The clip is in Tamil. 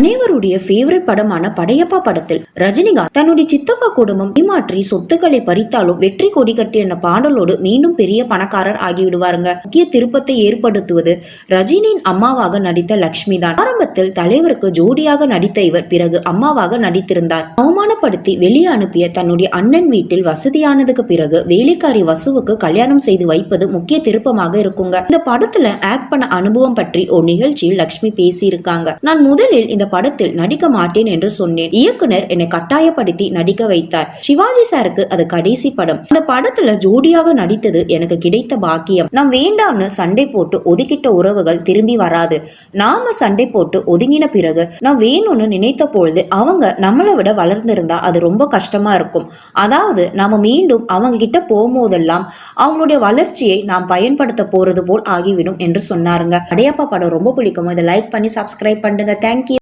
அனைவருடைய ஃபேவரட் படமான படையப்பா படத்தில் ரஜினிகாந்த் தன்னுடைய சித்தப்பா குடும்பம் ஏமாற்றி சொத்துக்களை பறித்தாலும் வெற்றி கொடி கட்டி என்ற பாடலோடு மீண்டும் பெரிய பணக்காரர் ஆகிவிடுவாருங்க. முக்கிய திருப்பத்தை ஏற்படுத்துவது ரஜினியின் அம்மாவாக நடித்த லக்ஷ்மி தான் ஆரம்பத்தில் தலைவருக்கு ஜோடியாக நடித்த இவர் பிறகு அம்மாவாக நடித்திருந்தார். அவமானப்படுத்தி வெளியே அனுப்பிய தன்னுடைய அண்ணன் வீட்டில் வசதியானதுக்கு பிறகு வேலைக்காரி வசுவுக்கு கல்யாணம் செய்து வைப்பது முக்கிய திருப்பமாக இருக்குங்க. இந்த படத்துல ஆக்ட் பண்ண அனுபவம் பற்றி ஒரு நிகழ்ச்சியில் லக்ஷ்மி பேசியிருக்காங்க. நான் முதலில் இந்த படத்தில் நடிக்க மாட்டேன் என்று சொன்னேன். இயக்குனர் என்னை கட்டாயப்படுத்தி நடிக்க வைத்தார். சிவாஜி சாருக்கு அது கடைசி படம். அந்த படத்துல ஜோடியாக நடித்தது எனக்கு கிடைத்த பாக்கியம். நான் வேண்டாம்னு சண்டை போட்டு ஒதுக்கிட்ட உறவுகள் திரும்பி வராது. நாம சண்டை போட்டு ஒதுங்கின பிறகு நான் வேணும்னு நினைத்த பொழுது அவங்க நம்மளை விட வளர்ந்திருந்தா அது ரொம்ப கஷ்டமா இருக்கும். அதாவது நாம மீண்டும் அவங்க கிட்ட போகும்போதெல்லாம் அவங்களுடைய வளர்ச்சியை நாம் பயன்படுத்த போறது போல் ஆகிவிடும் என்று சொன்னாருங்க. அடையப்பா படம் ரொம்ப பிடிக்கும்? இதை லைக் பண்ணி சப்ஸ்கிரைப் பண்ணுங்க. தேங்க்யூ